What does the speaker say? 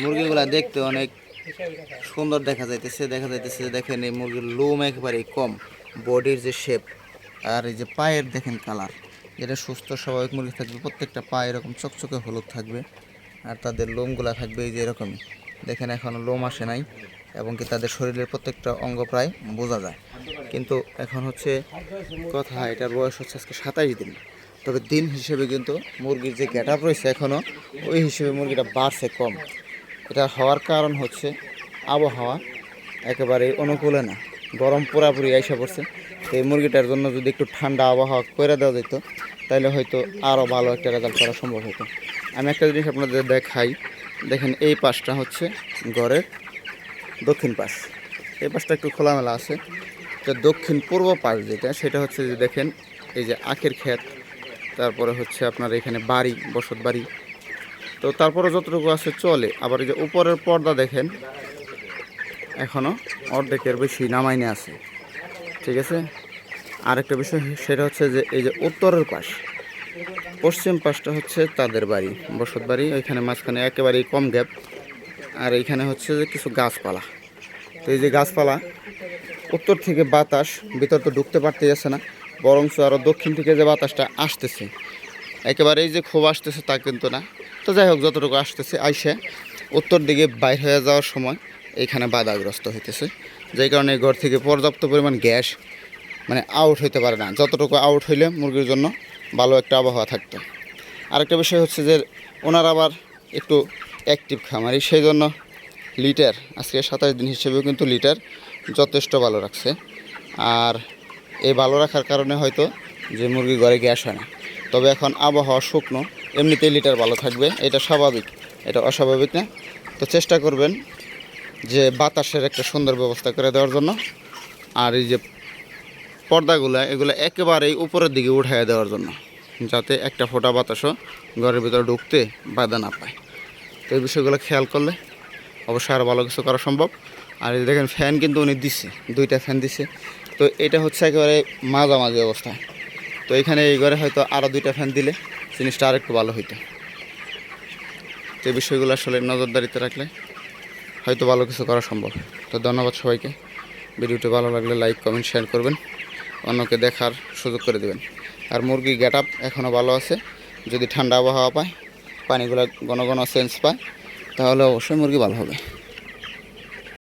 মুরগিগুলা দেখতে অনেক সুন্দর দেখা যাইতেছে দেখা যাইতেছে, দেখেন এই মুরগির লোম একেবারে কম, বডির যে শেপ আর এই যে পায়ের দেখেন কালার যেটা সুস্থ স্বাভাবিক মুরগি থাকবে, প্রত্যেকটা পা এরকম চকচকে হলুদ থাকবে, আর তাদের লোমগুলা থাকবে এই যে এরকমই, দেখেন এখনও লোম আসে নাই, এবং কি তাদের শরীরের প্রত্যেকটা অঙ্গ প্রায় বোঝা যায়, কিন্তু এখন হচ্ছে কথা, এটার বয়স হচ্ছে আজকে সাতাইশ দিন তবে দিন হিসেবে কিন্তু মুরগির যে গ্যাট রয়েছে এখনও ওই হিসেবে মুরগিটা বাড়ছে কম। এটা হওয়ার কারণ হচ্ছে আবহাওয়া একেবারে অনুকূলে না। গরম পুরাপুরি আইসা পড়ছে। তো এই মুরগিটার জন্য যদি একটু ঠান্ডা আবহাওয়া করে দেওয়া যেত তাহলে হয়তো আরও ভালো একটা রেজাল্ট করা সম্ভব হতো। আমি একটা জিনিস আপনাদের দেখাই। দেখেন এই পাশটা হচ্ছে ঘরের দক্ষিণ পাশ। এই পাশটা একটু খোলামেলা আছে। তো দক্ষিণ পূর্ব পাশ যেটা, সেটা হচ্ছে যে দেখেন এই যে আখের ক্ষেত। তারপরে হচ্ছে আপনার এখানে বাড়ি, বসত বাড়ি। তো তারপরে যতটুকু আছে চলে। আবার এই যে উপরের পর্দা দেখেন এখনও অর্ধেকের বেশি নামাইনে আছে। ঠিক আছে? আরেকটা বিষয় সেটা হচ্ছে যে এই যে উত্তরের পাশ, পশ্চিম পাশটা হচ্ছে তাদের বাড়ি, বসত বাড়ি। ওইখানে মাঝখানে একেবারেই কম গ্যাপ। আর এইখানে হচ্ছে যে কিছু গাছপালা। তো এই যে গাছপালা, উত্তর থেকে বাতাস, ভিতর তো ঢুকতে পারতে যাচ্ছে না। বরঞ্চ আরও দক্ষিণ থেকে যে বাতাসটা আসতেছে, একেবারে এই যে খুব আসতেছে তা কিন্তু না। তো যাই হোক, যতটুকু আসতেছে, আইসে উত্তর দিকে বাইর হয়ে যাওয়ার সময় এইখানে বাধাগ্রস্ত হইতেছে। যেই কারণে এই ঘর থেকে পর্যাপ্ত পরিমাণ গ্যাস মানে আউট হইতে পারে না। যতটুকু আউট হইলে মুরগির জন্য ভালো একটা আবহাওয়া থাকতো। আরেকটা বিষয় হচ্ছে যে, ওনার আবার একটু অ্যাক্টিভ খামারি সেই জন্য লিটার, আজকে সাতাশ দিন হিসেবেও কিন্তু লিটার যথেষ্ট ভালো রাখছে। আর এই ভালো রাখার কারণে হয়তো যে মুরগি ঘরে গ্যাস হয় না। তবে এখন আবহাওয়া শুকনো, এমনিতেই লিটার ভালো থাকবে, এটা স্বাভাবিক, এটা অস্বাভাবিক না। তো চেষ্টা করবেন যে বাতাসের একটা সুন্দর ব্যবস্থা করে দেওয়ার জন্য। আর এই যে পর্দাগুলো, এগুলো একেবারেই উপরের দিকে উঠাইয়া দেওয়ার জন্য, যাতে একটা ফোঁটা বাতাসও ঘরের ভিতরে ঢুকতে বাধা না পায়। তো এই বিষয়গুলো খেয়াল করলে অবশ্যই আরও ভালো কিছু করা সম্ভব। আর দেখেন ফ্যান কিন্তু উনি দিচ্ছে দুইটা ফ্যান দিচ্ছে তো এটা হচ্ছে একেবারে মাঝামাঝি অবস্থা। তো এখানে এই ঘরে হয়তো আরও দুইটা ফ্যান দিলে জিনিসটা আরেকটু ভালো হইতো। তো এই বিষয়গুলো আসলে নজরদারিতে রাখলে হয়তো ভালো কিছু করা সম্ভব। তো ধন্যবাদ সবাইকে। ভিডিওটি ভালো লাগলে লাইক কমেন্ট শেয়ার করবেন। অন্যকে দেখার সুযোগ করে দেবেন। আর মুরগি গেট আপ এখনও ভালো আছে। যদি ঠান্ডা আবহাওয়া পায়, পানিগুলো ঘন ঘন সেন্স পায়, তাহলে অবশ্যই মুরগি ভালো হবে।